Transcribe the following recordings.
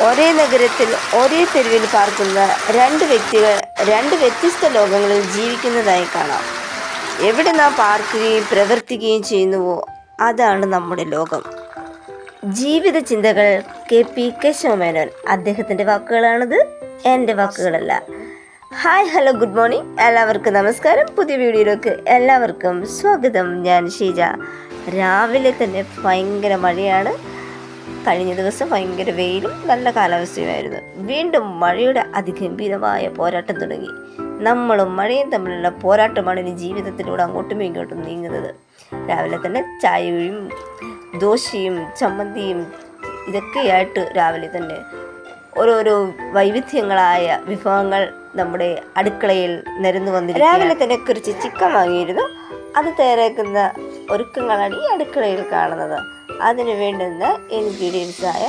ഒരേ നഗരത്തിൽ ഒരേ തെരുവിൽ പാർക്കുന്ന രണ്ട് വ്യക്തികൾ രണ്ട് വ്യത്യസ്ത ലോകങ്ങളിൽ ജീവിക്കുന്നതായി കാണാം. എവിടെ നാം പാർക്കുകയും പ്രവർത്തിക്കുകയും ചെയ്യുന്നുവോ അതാണ് നമ്മുടെ ലോകം. ജീവിത ചിന്തകൾ കെ. പി. കേശവമേനോൻ അദ്ദേഹത്തിന്റെ വാക്കുകളാണിത്. എന്റെ വാക്കുകളല്ല. Hi hello good morning. എല്ലാവർക്കും നമസ്കാരം. പുതിയ വീഡിയോയിലേക്ക് എല്ലാവർക്കും സ്വാഗതം. ഞാൻ ഷീജ. രാവിലെ തന്നെ ഭയങ്കര മഴയാണ്. കഴിഞ്ഞ ദിവസം ഭയങ്കര വെയിലും നല്ല കാലാവസ്ഥയുമായിരുന്നു. വീണ്ടും മഴയുടെ അതിഗംഭീരമായ പോരാട്ടം തുടങ്ങി. നമ്മളും മഴയും തമ്മിലുള്ള പോരാട്ടമാണ് ഇനി ജീവിതത്തിലൂടെ അങ്ങോട്ടും ഇങ്ങോട്ടും നീങ്ങുന്നത്. രാവിലെ തന്നെ ചായയും ദോശയും ചമ്മന്തിയും ഇതൊക്കെയായിട്ട് രാവിലെ തന്നെ ഓരോരോ വൈവിധ്യങ്ങളായ വിഭവങ്ങൾ നമ്മുടെ അടുക്കളയിൽ നിരന്നു വന്നിരിക്കും രാവിലെ തന്നെ കുറച്ച് ചിക്കൻ വാങ്ങിയിരുന്നു. അത് തയ്യാറാക്കുന്ന ഒരുക്കങ്ങളാണ് ഈ അടുക്കളയിൽ കാണുന്നത്. അതിന് വേണ്ടുന്ന ഇൻഗ്രീഡിയൻസായ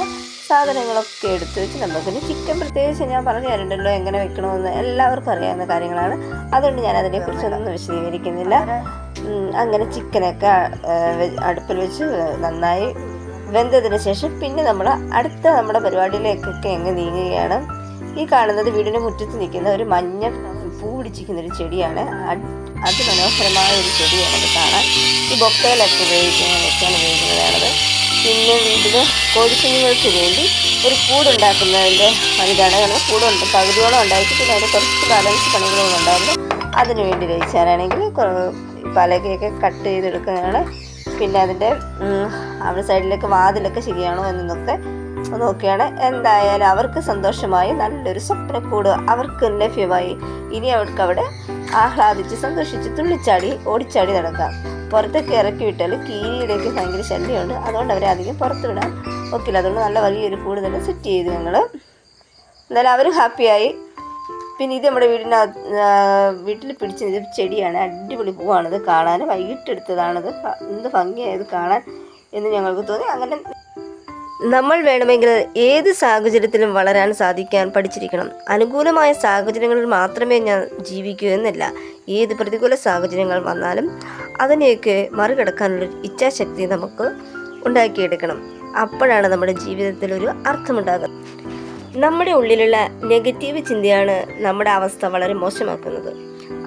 സാധനങ്ങളൊക്കെ എടുത്തു വെച്ച് നമുക്കിനി ചിക്കൻ പ്രത്യേകിച്ച് ഞാൻ പറഞ്ഞു തരണ്ടല്ലോ എങ്ങനെ വെക്കണമെന്ന് എല്ലാവർക്കും അറിയാവുന്ന കാര്യങ്ങളാണ്. അതുകൊണ്ട് ഞാൻ അതിനെക്കുറിച്ചൊന്നും വിശദീകരിക്കുന്നില്ല. അങ്ങനെ ചിക്കനൊക്കെ അടുപ്പിൽ വെച്ച് നന്നായി വെന്തതിന് ശേഷം പിന്നെ നമ്മൾ അടുത്ത നമ്മുടെ പരിപാടിയിലേക്കൊക്കെ എങ്ങ് നീങ്ങുകയാണ്. ഈ കാണുന്നത് വീടിന് മുറ്റത്ത് നിൽക്കുന്ന ഒരു മഞ്ഞ പൂ പിടിച്ചിരിക്കുന്ന ഒരു ചെടിയാണ്. അതിമനോഹരമായ ഒരു ചെടിയാണ് ഇത് കാണാൻ. ഈ ബൊക്കയിലൊക്കെ ഉപയോഗിക്കുന്ന വെക്കാൻ ഉപയോഗിക്കുന്നതാണത്. പിന്നെ വീട്ടിൽ കോഴിക്കുഞ്ഞുങ്ങൾക്ക് വേണ്ടി ഒരു കൂടുണ്ടാക്കുന്നതിന്റെ ഇതാണ് ഞങ്ങൾ കൂടുണ്ട് പകുതിയോളം ഉണ്ടായിട്ട് പിന്നെ അതിന് കുറച്ച് ബാലൻസ് പണികളും ഉണ്ടായിരുന്നു അതിന് വേണ്ടി കഴിച്ചാലാണെങ്കിൽ പലകയൊക്കെ കട്ട് ചെയ്തെടുക്കുന്നതാണ്. പിന്നെ അതിന്റെ അവിടെ സൈഡിലേക്ക് വാതിലൊക്കെ ശരിയാണോ എന്നൊക്കെ നോക്കിയാണ്. എന്തായാലും അവർക്ക് സന്തോഷമായി നല്ലൊരു സ്വപ്നക്കൂട് അവർക്ക് ലഭ്യമായി. ഇനി അവർക്ക് അവിടെ ആഹ്ലാദിച്ച് സന്തോഷിച്ച് തുള്ളിച്ചാടി ഓടിച്ചാടി നടക്കാം പുറത്തേക്ക് ഇറക്കി വിട്ടാൽ കീരിയുടെയൊക്കെ ഭയങ്കര ശല്യമുണ്ട്. അതുകൊണ്ട് അവരെ അധികം പുറത്ത് വിടാൻ ഒക്കില്ല. അതുകൊണ്ട് നല്ല വലിയൊരു കൂട് തന്നെ സെറ്റ് ചെയ്തു ഞങ്ങൾ എന്നാലും അവർ ഹാപ്പിയായി. പിന്നെ ഇത് നമ്മുടെ വീടിന് വീട്ടിൽ പിടിച്ച ഇത് ചെടിയാണ്. അടിപൊളി പൂവാണിത്. കാണാൻ വൈകിട്ടെടുത്തതാണത്. എന്ത് ഭംഗിയായത് കാണാൻ എന്ന് ഞങ്ങൾക്ക് തോന്നി. അങ്ങനെ നമ്മൾ വേണമെങ്കിൽ ഏത് സാഹചര്യത്തിലും വളരാൻ സാധിക്കാൻ പഠിച്ചിരിക്കണം. അനുകൂലമായ സാഹചര്യങ്ങളിൽ മാത്രമേ ഞാൻ ജീവിക്കൂ എന്നല്ല. ഏത് പ്രതികൂല സാഹചര്യങ്ങൾ വന്നാലും അതിനെയൊക്കെ മറികടക്കാനുള്ളൊരു ഇച്ഛാശക്തി നമുക്ക് ഉണ്ടാക്കിയെടുക്കണം. അപ്പോഴാണ് നമ്മുടെ ജീവിതത്തിൽ ഒരു അർത്ഥമുണ്ടാകുന്നത്. നമ്മുടെ ഉള്ളിലുള്ള നെഗറ്റീവ് ചിന്തയാണ് നമ്മുടെ അവസ്ഥ വളരെ മോശമാക്കുന്നത്.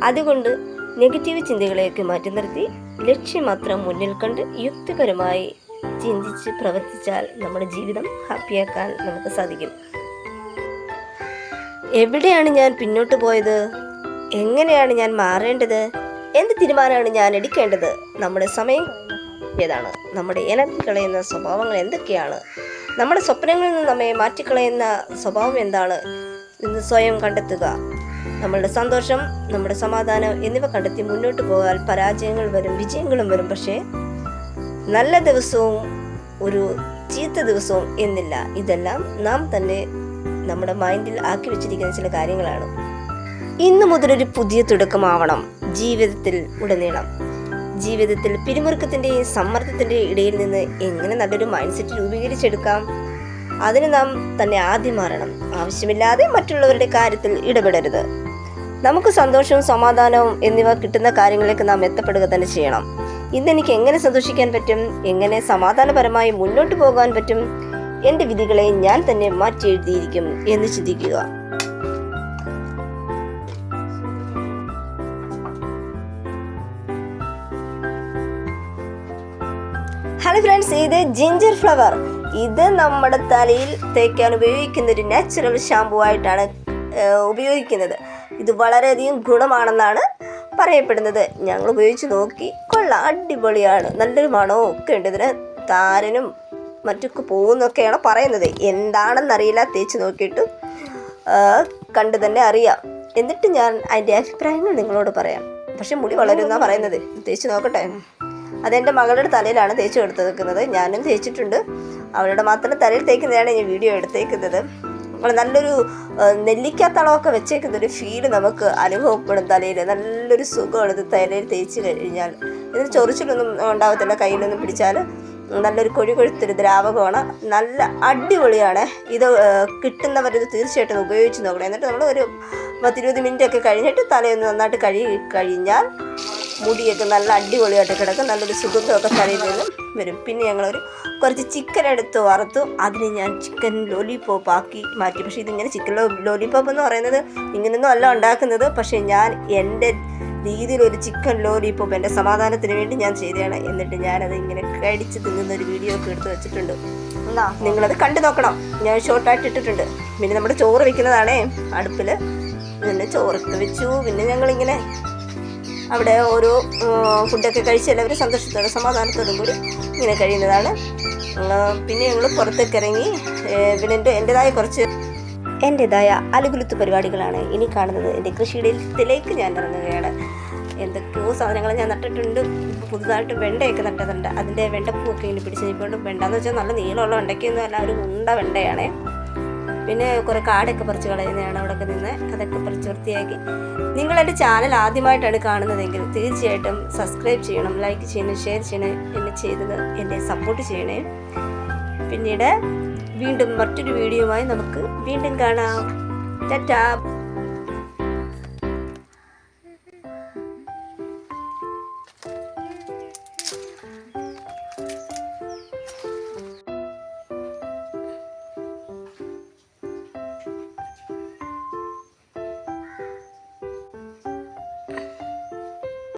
അതുകൊണ്ട് നെഗറ്റീവ് ചിന്തകളെയൊക്കെ മാറ്റി നിർത്തി ലക്ഷ്യം മാത്രം മുന്നിൽ കണ്ട് യുക്തിപരമായി ചിന്തിച്ച് പ്രവർത്തിച്ചാൽ നമ്മുടെ ജീവിതം ഹാപ്പിയാക്കാൻ നമുക്ക് സാധിക്കും. എവിടെയാണ് ഞാൻ പിന്നോട്ട് പോയത്? എങ്ങനെയാണ് ഞാൻ മാറേണ്ടത്? എന്ത് തീരുമാനമാണ് ഞാൻ എടുക്കേണ്ടത്? നമ്മുടെ സമയം ഏതാണ് നമ്മുടെ എനർജി കളയുന്ന സ്വഭാവങ്ങൾ എന്തൊക്കെയാണ്? നമ്മുടെ സ്വപ്നങ്ങളിൽ നിന്ന് നമ്മെ മാറ്റിക്കളയുന്ന സ്വഭാവം എന്താണ്? എന്ന് സ്വയം കണ്ടെത്തുക. നമ്മളുടെ സന്തോഷം നമ്മുടെ സമാധാനം എന്നിവ കണ്ടെത്തി മുന്നോട്ട് പോകാൻ പരാജയങ്ങൾ വരും വിജയങ്ങളും വരും. പക്ഷേ നല്ല ദിവസവും ഒരു ചീത്ത ദിവസവും എന്നില്ല. ഇതെല്ലാം നാം തന്നെ നമ്മുടെ മൈൻഡിൽ ആക്കി വെച്ചിരിക്കുന്ന ചില കാര്യങ്ങളാണ്. ഇന്നു മുതലൊരു പുതിയ തുടക്കമാവണം. ജീവിതത്തിൽ ഉടനീളം. ജീവിതത്തിൽ പിരിമുറുക്കത്തിന്റെയും സമ്മർദ്ദത്തിന്റെയും ഇടയിൽ നിന്ന് എങ്ങനെ നല്ലൊരു മൈൻഡ് സെറ്റ് രൂപീകരിച്ചെടുക്കാം? അതിന് നാം തന്നെ ആദ്യം മാറണം. ആവശ്യമില്ലാതെ മറ്റുള്ളവരുടെ കാര്യത്തിൽ ഇടപെടരുത്. നമുക്ക് സന്തോഷവും സമാധാനവും എന്നിവ കിട്ടുന്ന കാര്യങ്ങളിലേക്ക് നാം എത്തപ്പെടുക തന്നെ ചെയ്യണം. ഇന്നെനിക്ക് എങ്ങനെ സന്തോഷിക്കാൻ പറ്റും? എങ്ങനെ സമാധാനപരമായി മുന്നോട്ട് പോകാൻ പറ്റും? എന്റെ വിധികളെ ഞാൻ തന്നെ മാറ്റി എഴുതിയിരിക്കും എന്ന് ചിന്തിക്കുക. ഹലോ ഫ്രണ്ട്സ് ഇത് ജിഞ്ചർ ഫ്ലവർ ഇത് നമ്മുടെ തലയിൽ തേക്കാൻ ഉപയോഗിക്കുന്ന ഒരു നാച്ചുറൽ ഷാമ്പു ആയിട്ടാണ് ഉപയോഗിക്കുന്നത്. ഇത് വളരെയധികം ഗുണമാണെന്നാണ് പറയപ്പെടുന്നത്. ഞങ്ങൾ ഉപയോഗിച്ച് നോക്കി കൊള്ളാം. അടിപൊളിയാണ്. നല്ലൊരു മണവും ഒക്കെ ഉണ്ട് ഇതിന്. താരനും മറ്റൊക്കെ പോകുന്നൊക്കെയാണ് പറയുന്നത്. എന്താണെന്നറിയില്ല. തേച്ച് നോക്കിയിട്ട് കണ്ടു തന്നെ അറിയാം. എന്നിട്ട് ഞാൻ അതിന്റെ അഭിപ്രായങ്ങൾ നിങ്ങളോട് പറയാം. പക്ഷെ മുടി വളരുന്നാണ് പറയുന്നത്. തേച്ച് നോക്കട്ടെ. അതെന്റെ മകളുടെ തലയിലാണ് തേച്ച് കൊടുത്ത് നിൽക്കുന്നത്. ഞാനും തേച്ചിട്ടുണ്ട്. അവളുടെ മാത്രം തലയിൽ തേക്കുന്നതാണ് ഞാൻ വീഡിയോ എടുത്തേക്കുന്നത്. നല്ലൊരു നെല്ലിക്കാത്തളമൊക്കെ വെച്ചേക്കുന്ന ഒരു ഫീൽ നമുക്ക് അനുഭവപ്പെടും തലയിൽ നല്ലൊരു സുഖമാണ് ഇത് തലയിൽ തേച്ച് കഴിഞ്ഞാൽ. ഇതിന് ചൊറിച്ചിലൊന്നും ഉണ്ടാകത്തില്ല കയ്യിലൊന്നും പിടിച്ചാൽ നല്ലൊരു കൊഴി കൊഴുത്തൊരു ദ്രാവകമാണ്. നല്ല അടിപൊളിയാണ്. ഇത് കിട്ടുന്നവരത് തീർച്ചയായിട്ടും ഉപയോഗിച്ച് നോക്കണം. എന്നിട്ട് നമ്മൾ ഒരു പത്തിരുപത് മിനിറ്റ് ഒക്കെ കഴിഞ്ഞിട്ട് തലയൊന്ന് നന്നായിട്ട് കഴുകി കഴിഞ്ഞാൽ മുടിയൊക്കെ നല്ല അടിപൊളിയായിട്ട് കിടക്കും. നല്ലൊരു സുഗന്ധമൊക്കെ തലയിൽ നിന്നും വരും. പിന്നെ ഞങ്ങളൊരു കുറച്ച് ചിക്കൻ എടുത്ത് വറുത്തു. അതിന് ഞാൻ ചിക്കൻ ലോലിപോപ്പ് ആക്കി മാറ്റി. പക്ഷേ ഇതിങ്ങനെ ചിക്കൻ ലോലിപോപ്പ് എന്ന് പറയുന്നത് ഇങ്ങനെയൊന്നും അല്ല ഉണ്ടാക്കുന്നത്. പക്ഷേ ഞാൻ എന്റെ രീതിയിൽ ഒരു ചിക്കൻ ലോലിപ്പോപ്പ് എന്റെ സമാധാനത്തിന് വേണ്ടി ഞാൻ ചെയ്തതാണ്. എന്നിട്ട് ഞാനത് ഇങ്ങനെ കടിച്ച് തിന്നുന്ന ഒരു വീഡിയോ ഒക്കെ എടുത്ത് വെച്ചിട്ടുണ്ട്. എന്നാ നിങ്ങളത് കണ്ടു നോക്കണം. ഞാൻ ഷോർട്ടായിട്ട് ഇട്ടിട്ടുണ്ട്. പിന്നെ നമ്മുടെ ചോറ് വെക്കുന്നതാണേ. അടുപ്പിൽ പിന്നെ ചോറൊക്കെ വെച്ചു. പിന്നെ ഞങ്ങളിങ്ങനെ അവിടെ ഓരോ ഫുഡൊക്കെ കഴിച്ച് എല്ലാവരും സന്തോഷത്തോടെ സമാധാനത്തോടും കൂടി ഇങ്ങനെ കഴിയുന്നതാണ്. പിന്നെ ഞങ്ങൾ പുറത്തേക്ക് ഇറങ്ങി പിന്നെ എന്റെ എന്റെതായ കുറച്ച് എന്റെതായ അലുകുലുത്ത് പരിപാടികളാണ് ഇനി കാണുന്നത്. എന്റെ കൃഷിയിടത്തിലേക്ക് ഞാൻ ഇറങ്ങുകയാണ്. എന്തൊക്കെയോ സാധനങ്ങൾ ഞാൻ നട്ടിട്ടുണ്ട്. പുതുതായിട്ട് വെണ്ടയൊക്കെ നട്ടതുണ്ട്. അതിന്റെ വെണ്ടപ്പൂവൊക്കെ ഇങ്ങനെ പിടിച്ച് നിൽപ്പുണ്ട് വെണ്ടെന്ന് വെച്ചാൽ നല്ല നീളമുള്ള വെണ്ടയ്ക്കൊന്നും അല്ല ഒരു ഉണ്ട വെണ്ടയാണേ. പിന്നെ കുറേ കാടൊക്കെ പറിച്ച് കളയുന്നതാണ് അവിടെയൊക്കെ നിന്ന്. അതൊക്കെ പറിച്ച് വൃത്തിയാക്കി. നിങ്ങൾ എന്റെ ചാനൽ ആദ്യമായിട്ടാണ് കാണുന്നതെങ്കിൽ തീർച്ചയായിട്ടും സബ്സ്ക്രൈബ് ചെയ്യണം ലൈക്ക് ചെയ്യണം ഷെയർ ചെയ്യണം. എന്നെ ചെയ്തത് എന്നെ സപ്പോർട്ട് ചെയ്യണേ. പിന്നീട് വീണ്ടും മറ്റൊരു വീഡിയോയുമായി നമുക്ക് വീണ്ടും കാണാം. ടാറ്റാ.